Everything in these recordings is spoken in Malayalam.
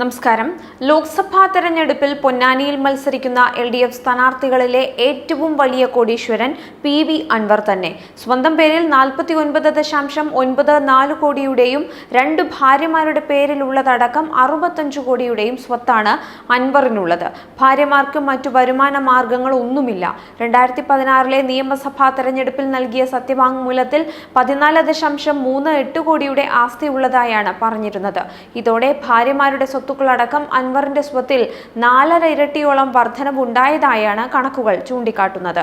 നമസ്കാരം. ലോക്സഭാ തെരഞ്ഞെടുപ്പിൽ പൊന്നാനിയിൽ മത്സരിക്കുന്ന എൽ ഡി എഫ് സ്ഥാനാർത്ഥികളിലെ ഏറ്റവും വലിയ കോടീശ്വരൻ പി വി അൻവർ തന്നെ. സ്വന്തം പേരിൽ നാൽപ്പത്തി ഒൻപത് ദശാംശം ഒൻപത് നാല് കോടിയുടെയും രണ്ട് ഭാര്യമാരുടെ പേരിലുള്ളതടക്കം അറുപത്തഞ്ച് കോടിയുടെയും സ്വത്താണ് അൻവറിനുള്ളത്. ഭാര്യമാർക്ക് മറ്റു വരുമാന മാർഗങ്ങൾ ഒന്നുമില്ല രണ്ടായിരത്തി പതിനാറിലെ നിയമസഭാ തെരഞ്ഞെടുപ്പിൽ നൽകിയ സത്യവാങ്മൂലത്തിൽ പതിനാല് ദശാംശം മൂന്ന് എട്ട് കോടിയുടെ ആസ്തിയുള്ളതായാണ് പറഞ്ഞിരുന്നത്. ഇതോടെ ഭാര്യമാരുടെ സ്വത്തുക്കളടക്കം അൻവറിന്റെ സ്വത്തിൽ നാലര ഇരട്ടിയോളം വർധനവുണ്ടായതായാണ് കണക്കുകൾ ചൂണ്ടിക്കാട്ടുന്നത്.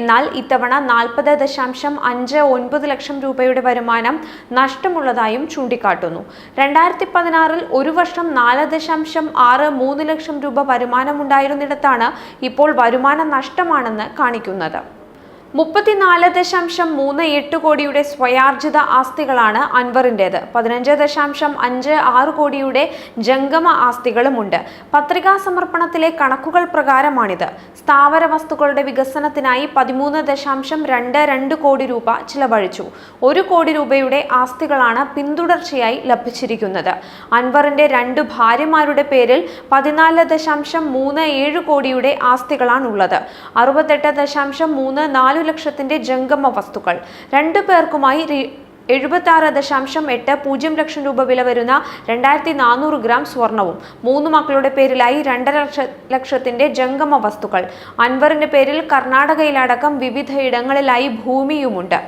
എന്നാൽ ഇത്തവണ നാൽപ്പത് ദശാംശം അഞ്ച് ഒൻപത് ലക്ഷം രൂപയുടെ വരുമാനം നഷ്ടമുള്ളതായും ചൂണ്ടിക്കാട്ടുന്നു. രണ്ടായിരത്തി പതിനാറിൽ ഒരു വർഷം നാല് ദശാംശം ആറ് മൂന്ന് ലക്ഷം രൂപ വരുമാനമുണ്ടായിരുന്നിടത്താണ് ഇപ്പോൾ വരുമാന നഷ്ടമാണെന്ന് കാണിക്കുന്നത്. മുപ്പത്തിനാല് ദശാംശം മൂന്ന് എട്ട് കോടിയുടെ സ്വയാർജിത ആസ്തികളാണ് അൻവറിന്റേത്. പതിനഞ്ച് ദശാംശം അഞ്ച് ആറ് കോടിയുടെ ജംഗമ ആസ്തികളുമുണ്ട്. പത്രികാ സമർപ്പണത്തിലെ കണക്കുകൾ പ്രകാരമാണിത്. സ്ഥാവര വസ്തുക്കളുടെ വികസനത്തിനായി പതിമൂന്ന് ദശാംശം രണ്ട് രണ്ട് കോടി രൂപ ചിലവഴിച്ചു. ഒരു കോടി രൂപയുടെ ആസ്തികളാണ് പിന്തുടർച്ചയായി ലഭിച്ചിരിക്കുന്നത്. അൻവറിന്റെ രണ്ട് ഭാര്യമാരുടെ പേരിൽ പതിനാല് ദശാംശം മൂന്ന് ഏഴ് കോടിയുടെ ആസ്തികളാണുള്ളത്. അറുപത്തെട്ട് ദശാംശം മൂന്ന് നാല് ലക്ഷത്തിന്റെ ജംഗമ വസ്തുക്കൾ. രണ്ടു പേർക്കുമായി എഴുപത്തി ആറ് ദശാംശം എട്ട് പൂജ്യം ലക്ഷം രൂപ വില വരുന്ന രണ്ടായിരത്തി നാനൂറ് ഗ്രാം സ്വർണവും മൂന്ന് മക്കളുടെ പേരിലായി രണ്ടര ലക്ഷ ലക്ഷത്തിന്റെ ജംഗമ വസ്തുക്കൾ. അൻവറിന്റെ പേരിൽ കർണാടകയിലടക്കം വിവിധ ഇടങ്ങളിലായി ഭൂമിയുമുണ്ട്.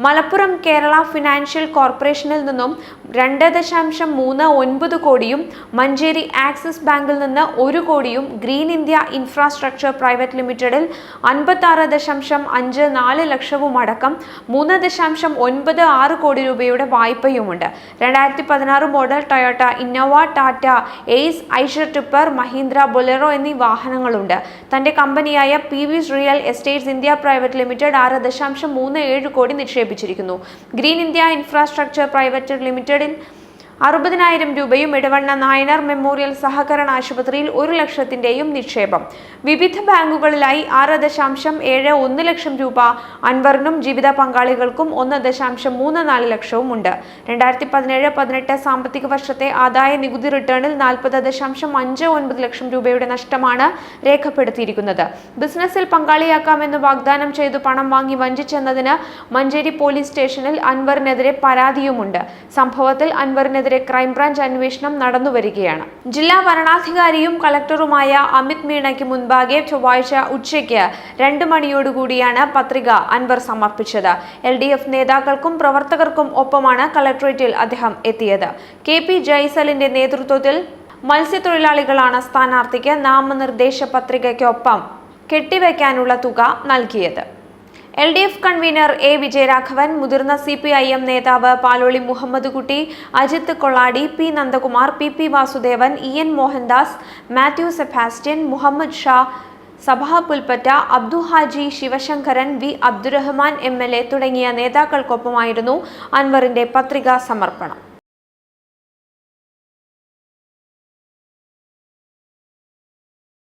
മലപ്പുറം കേരള ഫിനാൻഷ്യൽ കോർപ്പറേഷനിൽ നിന്നും രണ്ട് ദശാംശം മൂന്ന് ഒൻപത് കോടിയും മഞ്ചേരി ആക്സിസ് ബാങ്കിൽ നിന്ന് ഒരു കോടിയും ഗ്രീൻ ഇന്ത്യ ഇൻഫ്രാസ്ട്രക്ചർ പ്രൈവറ്റ് ലിമിറ്റഡിൽ അൻപത്താറ് ദശാംശം അഞ്ച് നാല് ലക്ഷവും അടക്കം മൂന്ന് ദശാംശം ഒൻപത് ആറ് കോടി രൂപയുടെ വായ്പയുമുണ്ട്. രണ്ടായിരത്തി പതിനാറ് model Toyota Innova Tata Ace Eicher tipper Mahindra Bolero എന്നീ വാഹനങ്ങളുണ്ട്. തന്റെ കമ്പനിയായ P V real estates India private limited ആറ് ദശാംശം മൂന്ന് ഏഴ് കോടി നിക്ഷേപിച്ചിരിക്കുന്നു. ഗ്രീൻ ഇന്ത്യ ഇൻഫ്രാസ്ട്രക്ചർ പ്രൈവറ്റ് ലിമിറ്റഡിൽ അറുപതിനായിരം രൂപയും ഇടവണ്ണ നായനാർ മെമ്മോറിയൽ സഹകരണ ആശുപത്രിയിൽ ഒരു ലക്ഷത്തിന്റെയും നിക്ഷേപം. വിവിധ ബാങ്കുകളിലായി ആറ് ദശാംശം ഏഴ് ഒന്ന് ലക്ഷം രൂപ അൻവറിനും ജീവിത പങ്കാളികൾക്കും ഒന്ന് ദശാംശം മൂന്ന് നാല് ലക്ഷവും ഉണ്ട്. രണ്ടായിരത്തി പതിനേഴ് പതിനെട്ട് സാമ്പത്തിക വർഷത്തെ ആദായ നികുതി റിട്ടേണിൽ നാൽപ്പത് ദശാംശം അഞ്ച് ഒൻപത് ലക്ഷം രൂപയുടെ നഷ്ടമാണ് രേഖപ്പെടുത്തിയിരിക്കുന്നത്. ബിസിനസ്സിൽ പങ്കാളിയാക്കാമെന്ന് വാഗ്ദാനം ചെയ്തു പണം വാങ്ങി വഞ്ചിച്ചെന്നതിന് മഞ്ചേരി പോലീസ് സ്റ്റേഷനിൽ അൻവറിനെതിരെ പരാതിയുമുണ്ട്. സംഭവത്തിൽ അൻവറിനെതിരെ ക്രൈംബ്രാഞ്ച് അന്വേഷണം നടന്നുവരികയാണ്. ജില്ലാ വരണാധികാരിയും കളക്ടറുമായ അമിത് മീണയ്ക്ക് മുൻപാകെ ചൊവ്വാഴ്ച ഉച്ചയ്ക്ക് രണ്ട് മണിയോടുകൂടിയാണ് പത്രിക അൻവർ സമർപ്പിച്ചത്. എൽ ഡി എഫ് നേതാക്കൾക്കും പ്രവർത്തകർക്കും ഒപ്പമാണ് കളക്ടറേറ്റിൽ അദ്ദേഹം എത്തിയത്. കെ പി ജയ്സലിന്റെ നേതൃത്വത്തിൽ മത്സ്യത്തൊഴിലാളികളാണ് സ്ഥാനാർത്ഥിക്ക് നാമനിർദ്ദേശ പത്രികയ്ക്കൊപ്പം കെട്ടിവയ്ക്കാനുള്ള തുക നൽകിയത്. L D F convener A Vijayaraghavan മുതിർന്ന സി പി ഐ എം നേതാവ് Paloli Muhammad Kutty Ajith Kolladi P Nandakumar P P Vasudevan E N Mohandas Mathew Sebastian Muhammad Shah സഭാ Pulpatta Abdu Haji Sivasankaran V Abdurahman M L A തുടങ്ങിയ നേതാക്കൾക്കൊപ്പമായിരുന്നു അൻവറിന്റെ പത്രികാ സമർപ്പണം.